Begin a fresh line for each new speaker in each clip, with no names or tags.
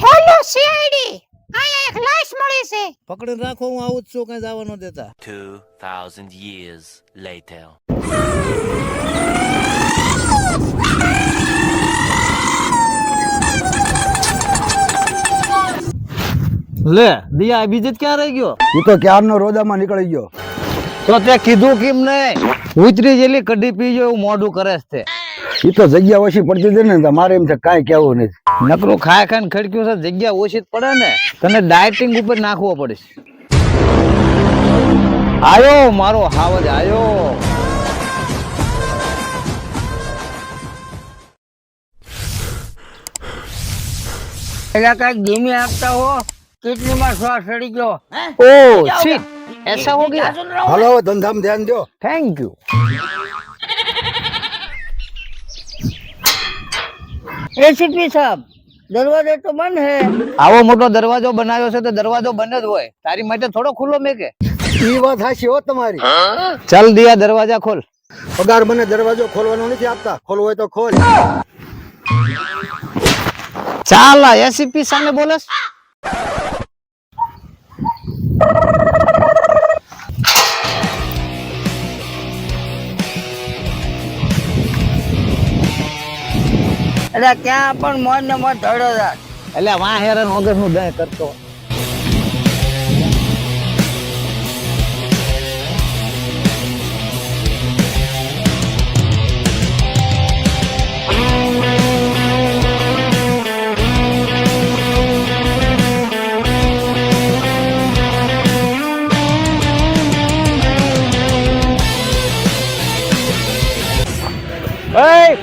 Hello CID અહીંયા એક લાશ મળી છે?
પકડીને રાખો હું આવું જ છું કઈ જવા ન દેતા.
2,000 years later.
લે દિયા બીજે જ ક્યાં રહી ગયો?
એ તો ક્યારનો રોદામાં નીકળી ગયો.
તો તે કીધું કેમ નહીં? ઉતરી જેલી કઢી પી એવું મોઢું કરે છે તે.
એ તો જગ્યા ઓછી પડતી હતી ને મારે એમ છે કાંઈ કહેવું નથી.
નકરું ખાય ખાય ખડક્યું છે જગ્યા ઓછી પડે ને તને ડાયટિંગ ઉપર નાખવો પડશે. આયો મારો હાવજ આયો.
એલા કાંઈક ધીમી આપતા હો કિડનીમાં શ્વાસ ચડી ગયો.
ઓ એસા હો ગયા?
હલો ધંધામાં ધ્યાન દો
થેન્ક યુ
એસીપી સાહેબ દરવાજો તો બંધ હે.
આવો મોટો દરવાજો બનાવ્યો છે તો દરવાજો બંધ જ હોય. તારી માટે થોડો ખુલ્લો મેકે.
ઈ વાત હાશી હો તમારી.
ચાલ દિયા દરવાજા ખોલ.
પગાર મને દરવાજો ખોલવાનો નથી આપતા. ખોલવો હોય તો ખોલ.
ચાલ એસીપી સામે બોલસ.
એટલે ક્યાં પણ મોજ ને મોજ ધડો રાખ
એટલે વાં હેરાન વગર હું દય કરતો.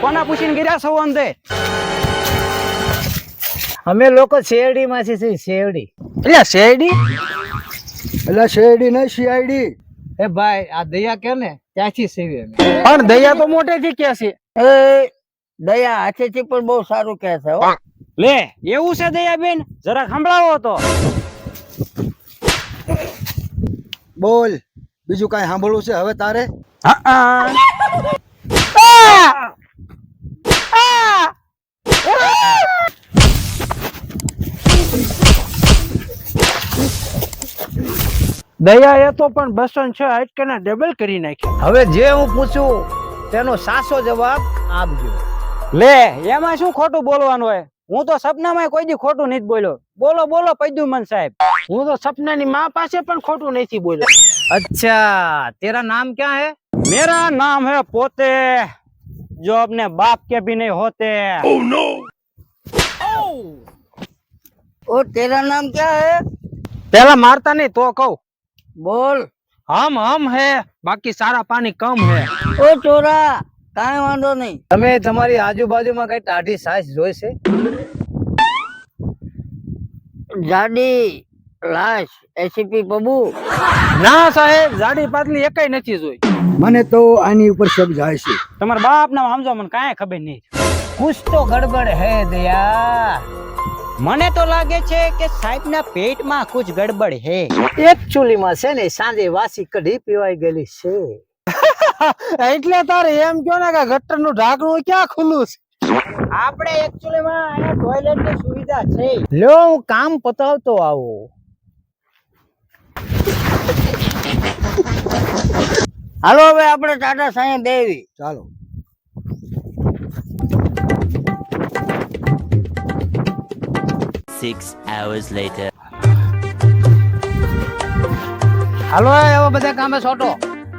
કોના પૂછીને ગયા છો અંતે અમે લોકો શેરડી માંથી છે શેરડી. એટલે શેરડી?
એટલે શેરડી નહીં સીઆઈડી
એ ભાઈ આ દયા કે ને ત્યાંથી સેવી અમે.
પણ દયા તો મોટેથી કે છે. એ દયા હાથેથી પણ બહુ સારું કે છે હો.
લે એવું છે દયાબેન? જરા સંભળાવો તો.
બોલ બીજું કાંઈ સાંભળવું છે હવે તારે?
દયા એ તો પણ બસો છ અટકાના ડબલ કરી નાખી
હવે જે હું પૂછું તેનો સાચો જવાબ આપજો
લે એમાં શું ખોટું બોલવાનું હોય હું તો સપનામાં કોઈ દી ખોટું નથી બોલ્યો બોલો બોલો પૈદુમન સાહેબ હું તો સપનાની માં પાસે પણ ખોટું નથી બોલ્યો
अच्छा तेरा नाम क्या है
मेरा नाम है पोते जो अपने बाप के भी नहीं होते
ઓ તેરા નામ ક્યાં હે
पहला मारता नहीं तो कहू
બોલ.
હમ હમ હે. બાકી સારા પાણી કમ હે.
ઓ ચોરા કાંઈ વાંધો નહીં.
તમે તમારી આજુબાજુમાં કઈ ટાઢી સાસ જોઈ છે?
જાડી લાશ એસીપી બબુ.
ના સાહેબ જાડી પાતલી એકાઈ નથી જોઈ.
મને તો આની ઉપર શક જાય છે.
તમારા બાપ ના સમજો મને કાંઈ ખબર નહીં.
કુછ તો ગડબડ હે દયા.
મને તો લાગે છે કે સાહેબ ના પેટમાં કુછ ગડબડ હે.
એકચ્યુઅલી માં છે ને સાંજે વાસી કઢી પીવાઈ ગયેલી છે.
એટલે તારે એમ કયો ને કે ગટરનું ઢાંકણું ક્યાં ખુલ્લું છે? આપણે એકચ્યુઅલી માં અહીંયા ટોયલેટની સુવિધા છે.
લ્યો હું કામ પતાવતો આવો.
હાલો હવે આપણે ટાટા સાંઈ દેવી.
ચાલો.
Six hours later.
હાલો હવે બધા કામે છોટો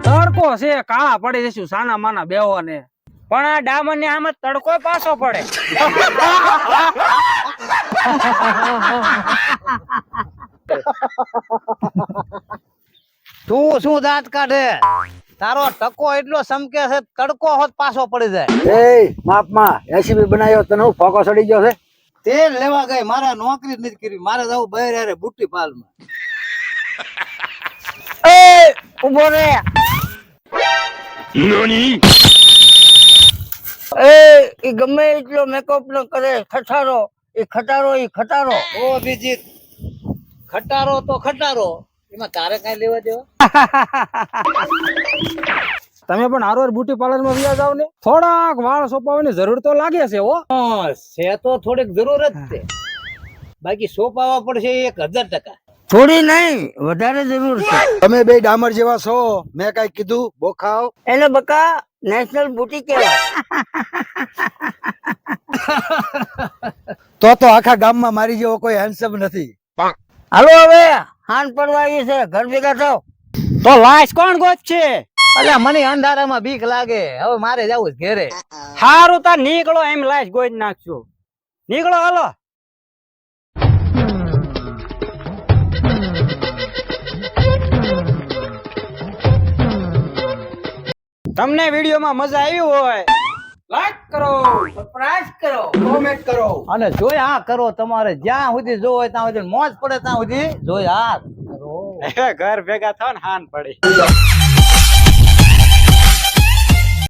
તડકો છે કાળા પડી જશું સાના માના બેવાને પણ આ ડામર ને આમાં તડકો પાછો પડે.
તું શું દાંત કાઢે? તારો ટકો એટલો સમકે છે તડકો હોત પાછો પડી જાય.
એ માપમાં એસીબી બનાવ્યો તને હું ફોકો સડી ગયો છે?
તેલ લેવા ગઈ મારા નોકરી જ નથી કરી. મારે જવું બહાર યારે બુટ્ટી પાલમાં.
એ ઊભો રે. એ ઈ ગમે એટલો મેકઅપ ન કરે ખટારો. એ ખટારો એ ખટારો.
ઓ અભિજીત. ખટારો તો ખટારો. એમાં તારે કઈ લેવા દેવા?
તમે પણ હારવાર બ્યુટી પાર્લરમાં વ્યા જાવ ને થોડાક વાળ સોપાવવાની જરૂર તો લાગે છે હો.
છે તો થોડીક જરૂર જ છે. બાકી સોંપાવા પડશે એક હજાર ટકા.
થોડી નહીં વધારે જરૂર છે.
તમે બે ડામર જેવા છો મેં કઈ કીધું બોખાવ.
એને બકા નેશનલ બુટી કહેવાય.
તો તો આખા ગામમાં મારી જેવો કોઈ હેન્ડસમ નથી.
હાલો હવે હાન પડવા આવી છે ઘર ભેગા થાવ.
તો લાશ કોણ ગોત છે
અલ્યા મને અંધારામાં બીક લાગે. હવે મારે જવું છે ઘેરે.
હારું તાર નીકળો એમ લાશ ગોઈ નાખશું નીકળો હાલો. તમને વિડીયોમાં મજા આવી હોય લાઈક કરો
સબસ્ક્રાઇબ કરો
કોમેન્ટ કરો.
અને જોઈ હા કરો તમારે. જ્યાં સુધી જોવો હોય ત્યાં સુધી મોજ પડે ત્યાં સુધી જોઈ હા કરો.
ઘર ભેગા થાવ ને હાન પડી.